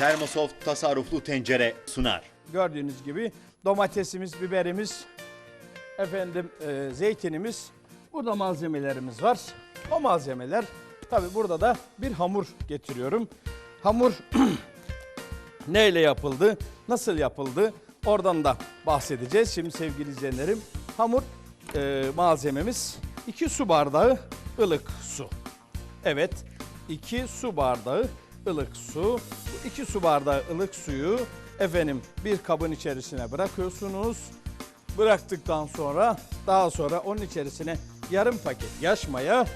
Termosoft tasarruflu tencere sunar. Gördüğünüz gibi domatesimiz, biberimiz, efendim e, zeytinimiz, burada malzemelerimiz var. O malzemeler, tabi burada da bir hamur getiriyorum. Hamur neyle yapıldı, nasıl yapıldı oradan da bahsedeceğiz. Şimdi sevgili izleyenlerim, hamur e, malzememiz 2 su bardağı ılık su. Evet, 2 su bardağı ılık su. Bu 2 su bardağı ılık suyu efendim bir kabın içerisine bırakıyorsunuz. Bıraktıktan sonra daha sonra onun içerisine yarım paket yaş maya,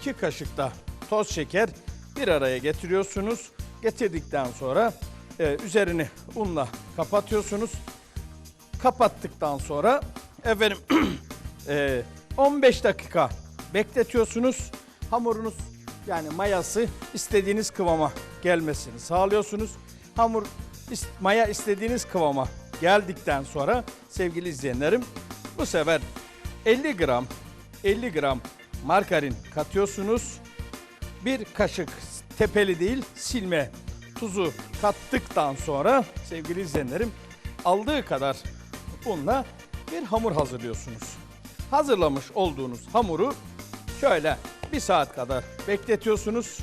2 kaşık da toz şeker bir araya getiriyorsunuz. Getirdikten sonra e, üzerini unla kapatıyorsunuz. Kapattıktan sonra efendim e, 15 dakika bekletiyorsunuz. Hamurunuz yani mayası istediğiniz kıvama gelmesini sağlıyorsunuz. Hamur maya istediğiniz kıvama geldikten sonra sevgili izleyenlerim bu sefer 50 gram 50 gram margarin katıyorsunuz. Bir kaşık tepeli değil silme tuzu kattıktan sonra sevgili izleyenlerim aldığı kadar unla bir hamur hazırlıyorsunuz. Hazırlamış olduğunuz hamuru şöyle bir saat kadar bekletiyorsunuz.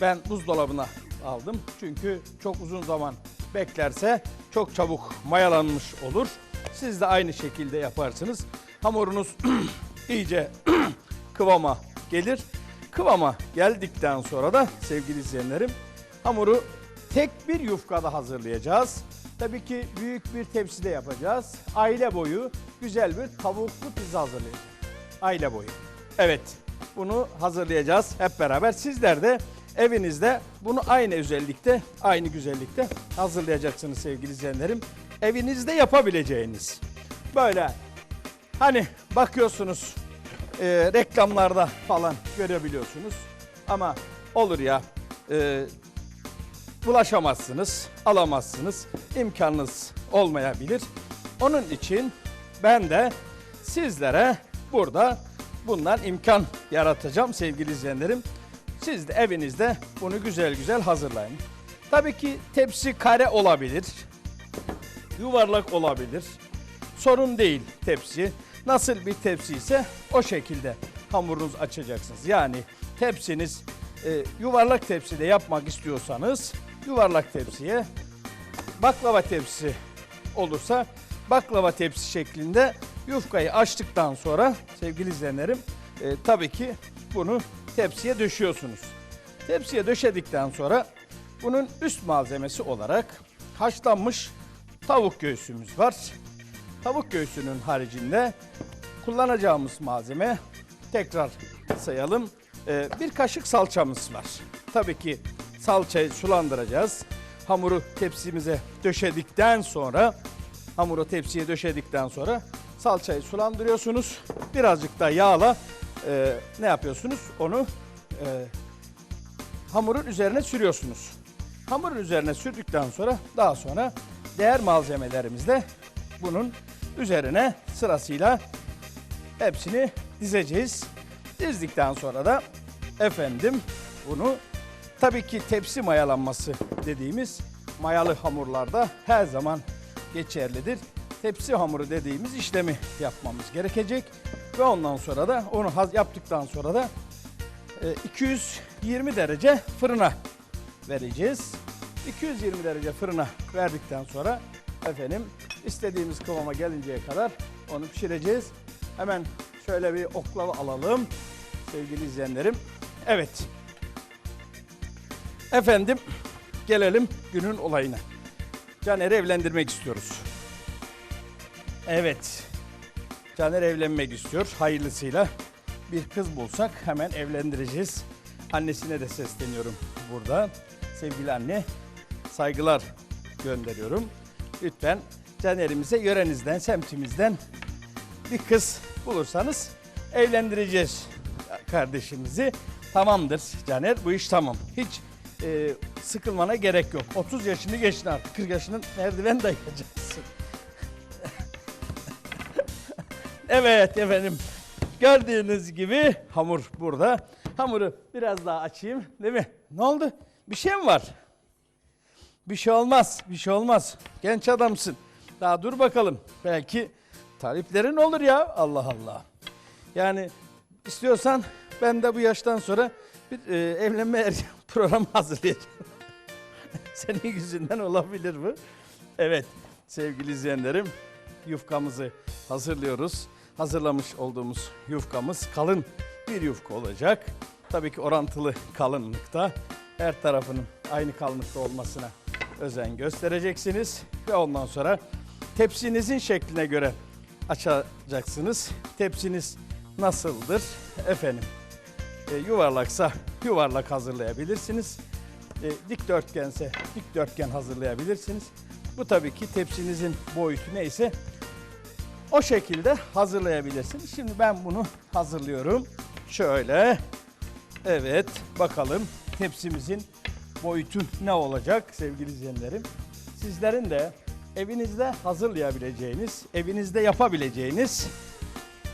Ben buzdolabına aldım çünkü çok uzun zaman beklerse çok çabuk mayalanmış olur. Siz de aynı şekilde yaparsınız. Hamurunuz iyice kıvama gelir. Kıvama geldikten sonra da sevgili izleyenlerim hamuru tek bir yufkada hazırlayacağız. Tabii ki büyük bir tepside yapacağız. Aile boyu güzel bir tavuklu pizza hazırlayacağız. Aile boyu. Evet bunu hazırlayacağız hep beraber. Sizler de evinizde bunu aynı özellikte, aynı güzellikte hazırlayacaksınız sevgili izleyenlerim. Evinizde yapabileceğiniz. Böyle Hani bakıyorsunuz e, reklamlarda falan görebiliyorsunuz ama olur ya e, bulaşamazsınız, alamazsınız, imkanınız olmayabilir. Onun için ben de sizlere burada bundan imkan yaratacağım sevgili izleyenlerim. Siz de evinizde bunu güzel güzel hazırlayın. Tabii ki tepsi kare olabilir, yuvarlak olabilir. Sorun değil tepsi. Nasıl bir tepsi ise o şekilde hamurunuzu açacaksınız. Yani tepsiniz e, yuvarlak tepside yapmak istiyorsanız yuvarlak tepsiye baklava tepsi olursa baklava tepsi şeklinde yufkayı açtıktan sonra sevgili izleyenlerim e, tabii ki bunu tepsiye döşüyorsunuz. Tepsiye döşedikten sonra bunun üst malzemesi olarak haşlanmış tavuk göğsümüz var. Tavuk göğsünün haricinde kullanacağımız malzeme tekrar sayalım. Ee, bir kaşık salçamız var. Tabii ki salçayı sulandıracağız. Hamuru tepsimize döşedikten sonra hamuru tepsiye döşedikten sonra salçayı sulandırıyorsunuz. Birazcık da yağla e, ne yapıyorsunuz? Onu e, hamurun üzerine sürüyorsunuz. Hamurun üzerine sürdükten sonra daha sonra değer malzemelerimizle bunun üzerine sırasıyla hepsini dizeceğiz. Dizdikten sonra da efendim bunu tabii ki tepsi mayalanması dediğimiz mayalı hamurlarda her zaman geçerlidir. Tepsi hamuru dediğimiz işlemi yapmamız gerekecek ve ondan sonra da onu yaptıktan sonra da e, 220 derece fırına vereceğiz. 220 derece fırına verdikten sonra efendim istediğimiz kıvama gelinceye kadar onu pişireceğiz. Hemen şöyle bir oklava alalım sevgili izleyenlerim. Evet. Efendim gelelim günün olayına. Caner'i evlendirmek istiyoruz. Evet. Caner evlenmek istiyor. Hayırlısıyla bir kız bulsak hemen evlendireceğiz. Annesine de sesleniyorum burada. Sevgili anne saygılar gönderiyorum. Lütfen Caner'imize yörenizden, semtimizden bir kız bulursanız evlendireceğiz kardeşimizi. Tamamdır Caner bu iş tamam. Hiç e, sıkılmana gerek yok. 30 yaşını geçtin artık 40 yaşının merdiven dayayacaksın. Evet efendim gördüğünüz gibi hamur burada. Hamuru biraz daha açayım değil mi? Ne oldu? Bir şey mi var? Bir şey olmaz, bir şey olmaz. Genç adamsın. Daha dur bakalım. Belki taliplerin olur ya. Allah Allah. Yani istiyorsan ben de bu yaştan sonra bir e, evlenme er- programı hazırlayacağım. Senin yüzünden olabilir mi? Evet sevgili izleyenlerim yufkamızı hazırlıyoruz. Hazırlamış olduğumuz yufkamız kalın bir yufka olacak. Tabii ki orantılı kalınlıkta. Her tarafının aynı kalınlıkta olmasına özen göstereceksiniz. Ve ondan sonra tepsinizin şekline göre açacaksınız. Tepsiniz nasıldır? Efendim e, yuvarlaksa yuvarlak hazırlayabilirsiniz. E, dikdörtgense dikdörtgen hazırlayabilirsiniz. Bu tabii ki tepsinizin boyutu neyse o şekilde hazırlayabilirsiniz. Şimdi ben bunu hazırlıyorum. Şöyle. Evet bakalım tepsimizin boyutu ne olacak sevgili izleyenlerim. Sizlerin de evinizde hazırlayabileceğiniz, evinizde yapabileceğiniz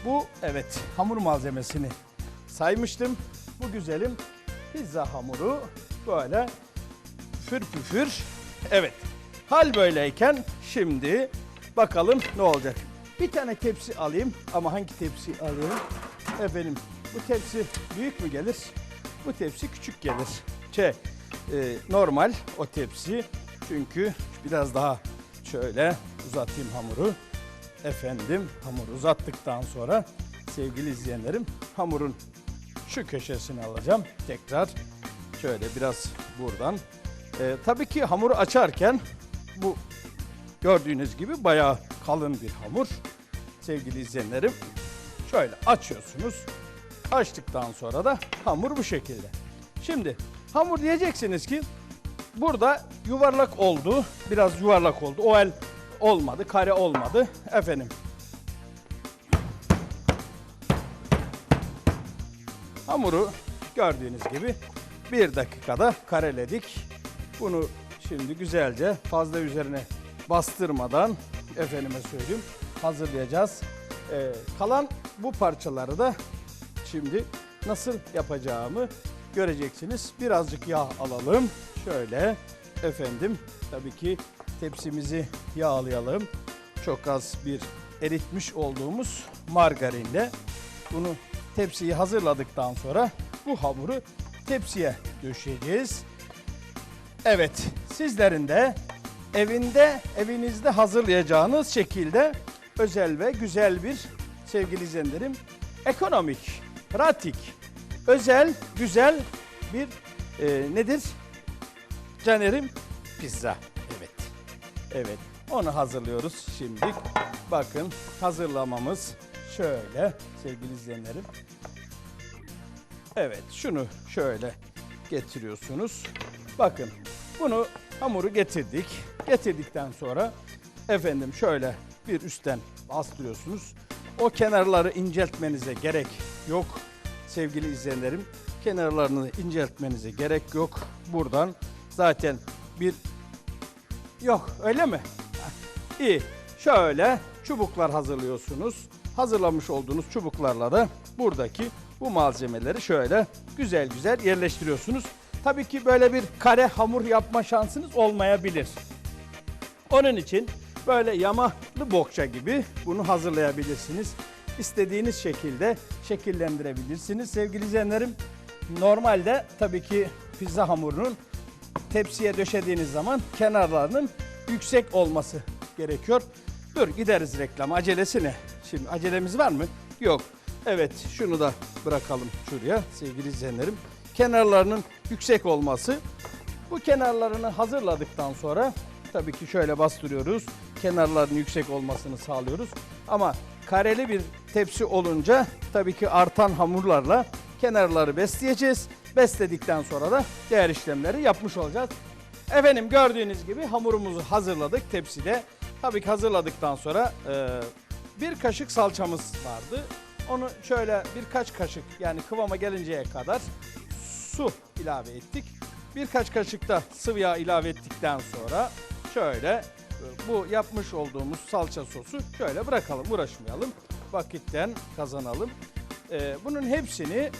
bu evet hamur malzemesini saymıştım. Bu güzelim pizza hamuru böyle püfür püfür. Evet. Hal böyleyken şimdi bakalım ne olacak. Bir tane tepsi alayım ama hangi tepsi alayım? Efendim bu tepsi büyük mü gelir? Bu tepsi küçük gelir. Şey, e, normal o tepsi çünkü biraz daha şöyle uzatayım hamuru. Efendim hamuru uzattıktan sonra sevgili izleyenlerim hamurun şu köşesini alacağım. Tekrar şöyle biraz buradan. Ee, tabii ki hamuru açarken bu gördüğünüz gibi bayağı kalın bir hamur. Sevgili izleyenlerim şöyle açıyorsunuz. Açtıktan sonra da hamur bu şekilde. Şimdi hamur diyeceksiniz ki burada yuvarlak oldu. Biraz yuvarlak oldu. Oval olmadı, kare olmadı. Efendim Hamuru gördüğünüz gibi bir dakikada kareledik. Bunu şimdi güzelce fazla üzerine bastırmadan efendime söyleyeyim hazırlayacağız. Ee, kalan bu parçaları da şimdi nasıl yapacağımı göreceksiniz. Birazcık yağ alalım. Şöyle efendim tabii ki tepsimizi yağlayalım. Çok az bir eritmiş olduğumuz margarinle bunu tepsiyi hazırladıktan sonra bu hamuru tepsiye döşeyeceğiz. Evet, sizlerin de evinde, evinizde hazırlayacağınız şekilde özel ve güzel bir sevgili izleyenlerim ekonomik, pratik, özel, güzel bir e, nedir? Canerim pizza. Evet. Evet. Onu hazırlıyoruz şimdi. Bakın hazırlamamız şöyle sevgili izleyenlerim. Evet şunu şöyle getiriyorsunuz. Bakın bunu hamuru getirdik. Getirdikten sonra efendim şöyle bir üstten bastırıyorsunuz. O kenarları inceltmenize gerek yok sevgili izleyenlerim. Kenarlarını inceltmenize gerek yok. Buradan zaten bir yok öyle mi? İyi. Şöyle çubuklar hazırlıyorsunuz. Hazırlamış olduğunuz çubuklarla da buradaki bu malzemeleri şöyle güzel güzel yerleştiriyorsunuz. Tabii ki böyle bir kare hamur yapma şansınız olmayabilir. Onun için böyle yamalı bokça gibi bunu hazırlayabilirsiniz. İstediğiniz şekilde şekillendirebilirsiniz sevgili izleyenlerim. Normalde tabii ki pizza hamurunun tepsiye döşediğiniz zaman kenarlarının yüksek olması gerekiyor. Dur gideriz reklama acelesi ne? Şimdi acelemiz var mı? Yok. Evet şunu da bırakalım şuraya sevgili izleyenlerim. Kenarlarının yüksek olması. Bu kenarlarını hazırladıktan sonra tabii ki şöyle bastırıyoruz. Kenarlarının yüksek olmasını sağlıyoruz. Ama kareli bir tepsi olunca tabii ki artan hamurlarla kenarları besleyeceğiz. Besledikten sonra da diğer işlemleri yapmış olacağız. Efendim gördüğünüz gibi hamurumuzu hazırladık tepside. Tabii ki hazırladıktan sonra e, bir kaşık salçamız vardı. Onu şöyle birkaç kaşık yani kıvama gelinceye kadar su ilave ettik. Birkaç kaşık da sıvı yağ ilave ettikten sonra şöyle bu yapmış olduğumuz salça sosu şöyle bırakalım uğraşmayalım. Vakitten kazanalım. E, bunun hepsini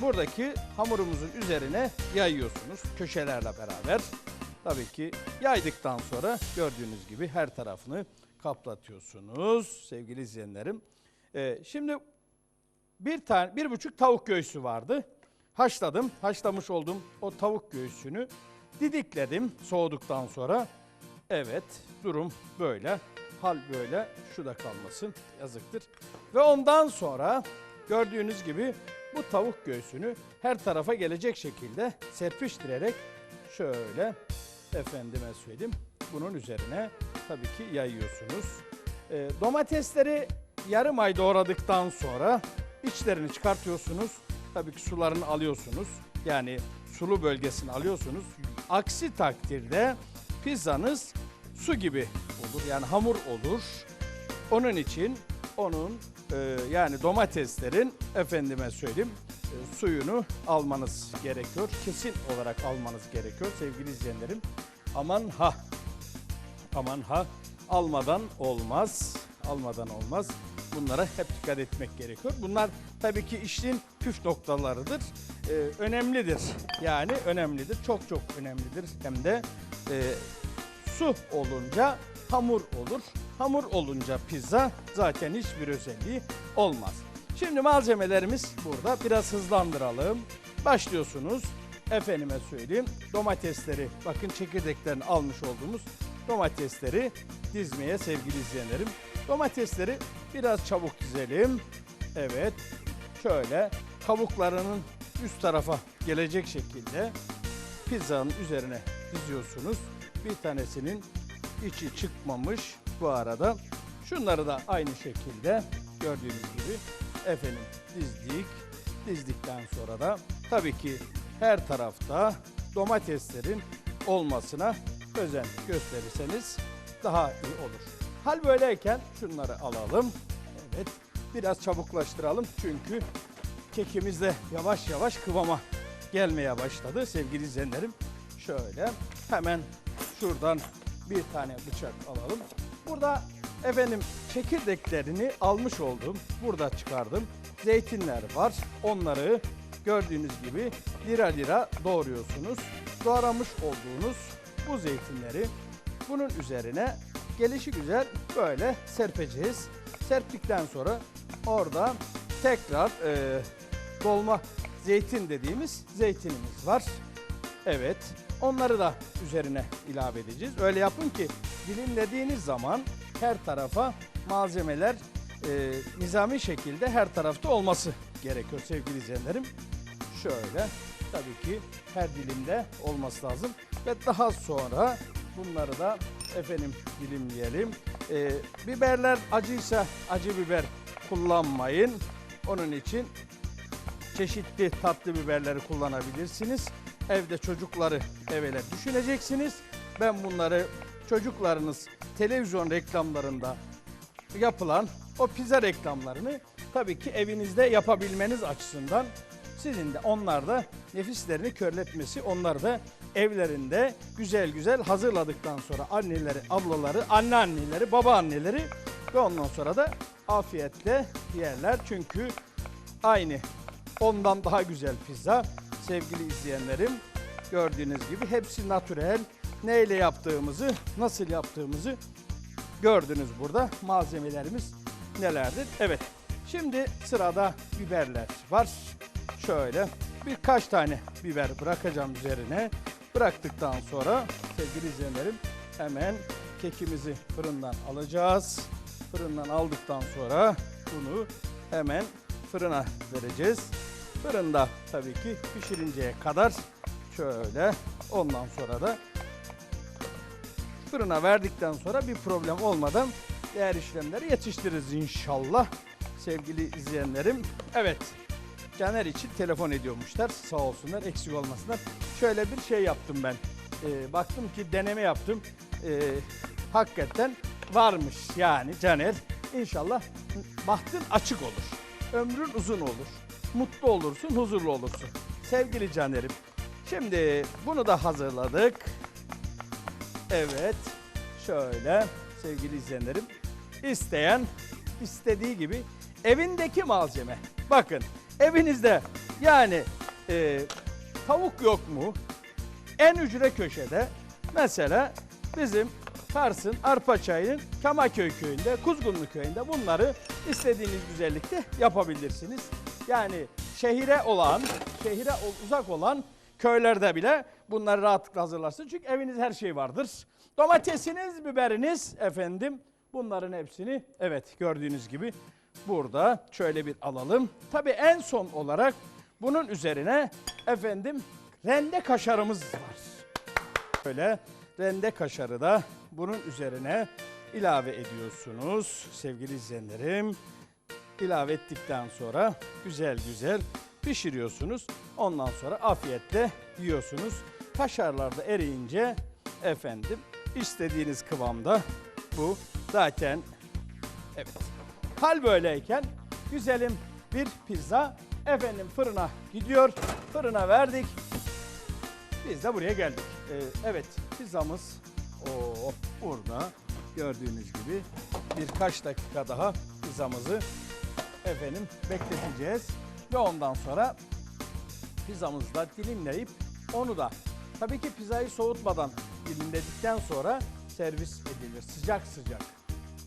buradaki hamurumuzun üzerine yayıyorsunuz köşelerle beraber. tabii ki yaydıktan sonra gördüğünüz gibi her tarafını kaplatıyorsunuz sevgili izleyenlerim. Ee, şimdi bir tane bir buçuk tavuk göğsü vardı. Haşladım. Haşlamış olduğum o tavuk göğsünü didikledim soğuduktan sonra. Evet durum böyle. Hal böyle. Şu da kalmasın. Yazıktır. Ve ondan sonra gördüğünüz gibi bu tavuk göğsünü her tarafa gelecek şekilde serpiştirerek şöyle efendime söyleyeyim bunun üzerine tabii ki yayıyorsunuz. Ee, domatesleri yarım ay doğradıktan sonra içlerini çıkartıyorsunuz. Tabii ki sularını alıyorsunuz. Yani sulu bölgesini alıyorsunuz. Aksi takdirde pizzanız su gibi olur. Yani hamur olur. Onun için onun e, yani domateslerin efendime söyleyeyim e, suyunu almanız gerekiyor. Kesin olarak almanız gerekiyor sevgili izleyenlerim. Aman ha aman ha almadan olmaz. Almadan olmaz. Bunlara hep dikkat etmek gerekiyor. Bunlar tabii ki işin püf noktalarıdır. Ee, önemlidir. Yani önemlidir. Çok çok önemlidir. Hem de e, su olunca hamur olur. Hamur olunca pizza zaten hiçbir özelliği olmaz. Şimdi malzemelerimiz burada. Biraz hızlandıralım. Başlıyorsunuz. Efendime söyleyeyim. Domatesleri bakın çekirdeklerini almış olduğumuz domatesleri dizmeye sevgili izleyenlerim. Domatesleri biraz çabuk dizelim. Evet. Şöyle kabuklarının üst tarafa gelecek şekilde pizzanın üzerine diziyorsunuz. Bir tanesinin içi çıkmamış bu arada. Şunları da aynı şekilde gördüğünüz gibi efendim dizdik. Dizdikten sonra da tabii ki her tarafta domateslerin olmasına özen gösterirseniz daha iyi olur. Hal böyleyken şunları alalım. Evet biraz çabuklaştıralım çünkü kekimiz de yavaş yavaş kıvama gelmeye başladı sevgili izleyenlerim. Şöyle hemen şuradan bir tane bıçak alalım. Burada efendim çekirdeklerini almış oldum. Burada çıkardım. Zeytinler var. Onları gördüğünüz gibi lira lira doğruyorsunuz. Doğramış olduğunuz bu zeytinleri bunun üzerine gelişi güzel böyle serpeceğiz. Serptikten sonra orada tekrar e, dolma zeytin dediğimiz zeytinimiz var. Evet. Onları da üzerine ilave edeceğiz. Öyle yapın ki dilimlediğiniz zaman her tarafa malzemeler e, nizami şekilde her tarafta olması gerekiyor sevgili izleyenlerim. Şöyle tabii ki her dilimde olması lazım. Ve daha sonra bunları da efendim dilimleyelim. E, biberler acıysa acı biber kullanmayın. Onun için çeşitli tatlı biberleri kullanabilirsiniz. Evde çocukları evele düşüneceksiniz. Ben bunları çocuklarınız televizyon reklamlarında yapılan o pizza reklamlarını tabii ki evinizde yapabilmeniz açısından sizin de onlar da nefislerini körletmesi, onlar da evlerinde güzel güzel hazırladıktan sonra anneleri, ablaları, anneanneleri, babaanneleri ve ondan sonra da afiyetle yerler. Çünkü aynı ondan daha güzel pizza sevgili izleyenlerim gördüğünüz gibi hepsi natürel. Neyle yaptığımızı, nasıl yaptığımızı gördünüz burada. Malzemelerimiz nelerdir? Evet. Şimdi sırada biberler var. Şöyle birkaç tane biber bırakacağım üzerine. Bıraktıktan sonra sevgili izleyenlerim hemen kekimizi fırından alacağız. Fırından aldıktan sonra bunu hemen fırına vereceğiz. Fırında tabii ki pişirinceye kadar şöyle ondan sonra da fırına verdikten sonra bir problem olmadan diğer işlemleri yetiştiririz inşallah sevgili izleyenlerim. Evet Caner için telefon ediyormuşlar sağ olsunlar eksik olmasınlar. Şöyle bir şey yaptım ben. Ee, baktım ki deneme yaptım. Ee, hakikaten varmış yani Caner. İnşallah bahtın açık olur. Ömrün uzun olur. Mutlu olursun, huzurlu olursun. Sevgili Caner'im. Şimdi bunu da hazırladık. Evet. Şöyle sevgili izleyenlerim. İsteyen istediği gibi evindeki malzeme. Bakın evinizde yani e, tavuk yok mu? En ücre köşede Mesela bizim Kars'ın Arpaçay'ın Kamaköy köyünde, Kuzgunlu köyünde bunları istediğiniz güzellikte yapabilirsiniz. Yani şehire olan, şehire uzak olan köylerde bile bunları rahatlıkla hazırlarsın. Çünkü evinizde her şey vardır. Domatesiniz, biberiniz efendim bunların hepsini evet gördüğünüz gibi burada şöyle bir alalım. Tabii en son olarak bunun üzerine efendim rende kaşarımız var. Böyle rende kaşarı da bunun üzerine ilave ediyorsunuz sevgili izleyenlerim. İlave ettikten sonra güzel güzel pişiriyorsunuz. Ondan sonra afiyetle yiyorsunuz. Kaşarlar da eriyince efendim istediğiniz kıvamda bu zaten evet. Hal böyleyken güzelim bir pizza efendim fırına gidiyor. Fırına verdik. Biz de buraya geldik. Ee, evet pizzamız o burada gördüğünüz gibi birkaç dakika daha pizzamızı efendim bekleteceğiz. Ve ondan sonra pizzamızı da dilimleyip onu da tabii ki pizzayı soğutmadan dilimledikten sonra servis edilir. Sıcak sıcak.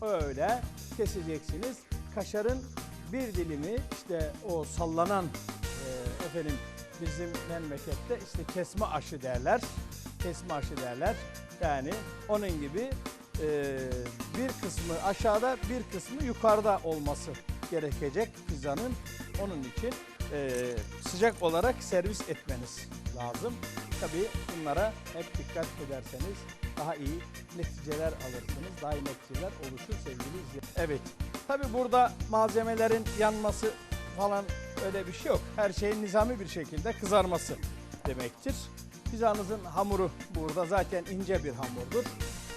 Öyle keseceksiniz. Kaşarın bir dilimi işte o sallanan e, efendim bizim memlekette işte kesme aşı derler. Kesme aşı derler. Yani onun gibi e, bir kısmı aşağıda bir kısmı yukarıda olması gerekecek pizzanın. Onun için e, sıcak olarak servis etmeniz lazım. Tabii bunlara hep dikkat ederseniz daha iyi neticeler alırsınız. Daha iyi neticeler oluşur sevgili izleyiciler. Evet. Tabii burada malzemelerin yanması falan öyle bir şey yok. Her şeyin nizami bir şekilde kızarması demektir. Pizzanızın hamuru burada zaten ince bir hamurdur.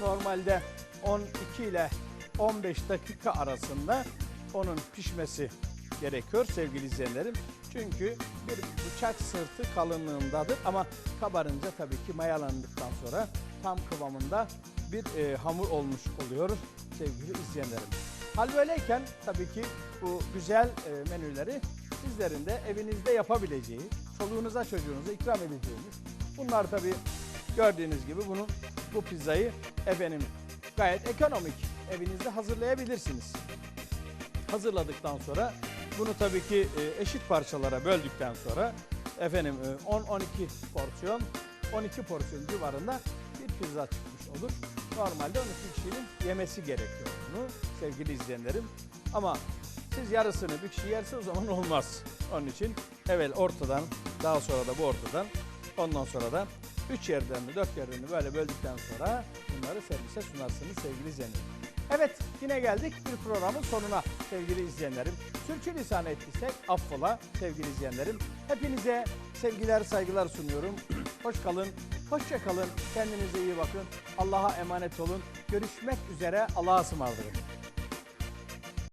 Normalde 12 ile 15 dakika arasında onun pişmesi gerekiyor sevgili izleyenlerim. Çünkü bir bıçak sırtı kalınlığındadır ama kabarınca tabii ki mayalandıktan sonra tam kıvamında bir e, hamur olmuş oluyor sevgili izleyenlerim. Hal böyleyken tabii ki bu güzel e, menüleri sizlerin de evinizde yapabileceği, çoluğunuza çocuğunuza ikram edeceğiniz. Bunlar tabii gördüğünüz gibi bunu bu pizzayı efendim gayet ekonomik evinizde hazırlayabilirsiniz hazırladıktan sonra bunu tabii ki e, eşit parçalara böldükten sonra efendim e, 10-12 porsiyon 12 porsiyon civarında bir pizza çıkmış olur. Normalde 12 kişinin yemesi gerekiyor bunu sevgili izleyenlerim. Ama siz yarısını bir kişi yerse o zaman olmaz. Onun için evvel ortadan daha sonra da bu ortadan ondan sonra da 3 yerden mi 4 yerden mi böyle böldükten sonra bunları servise sunarsınız sevgili izleyenlerim. Evet yine geldik bir programın sonuna sevgili izleyenlerim. Sürçülisan ettiysek affola sevgili izleyenlerim. Hepinize sevgiler saygılar sunuyorum. Hoş kalın, hoşça kalın. Kendinize iyi bakın. Allah'a emanet olun. Görüşmek üzere. Allah'a ısmarladık.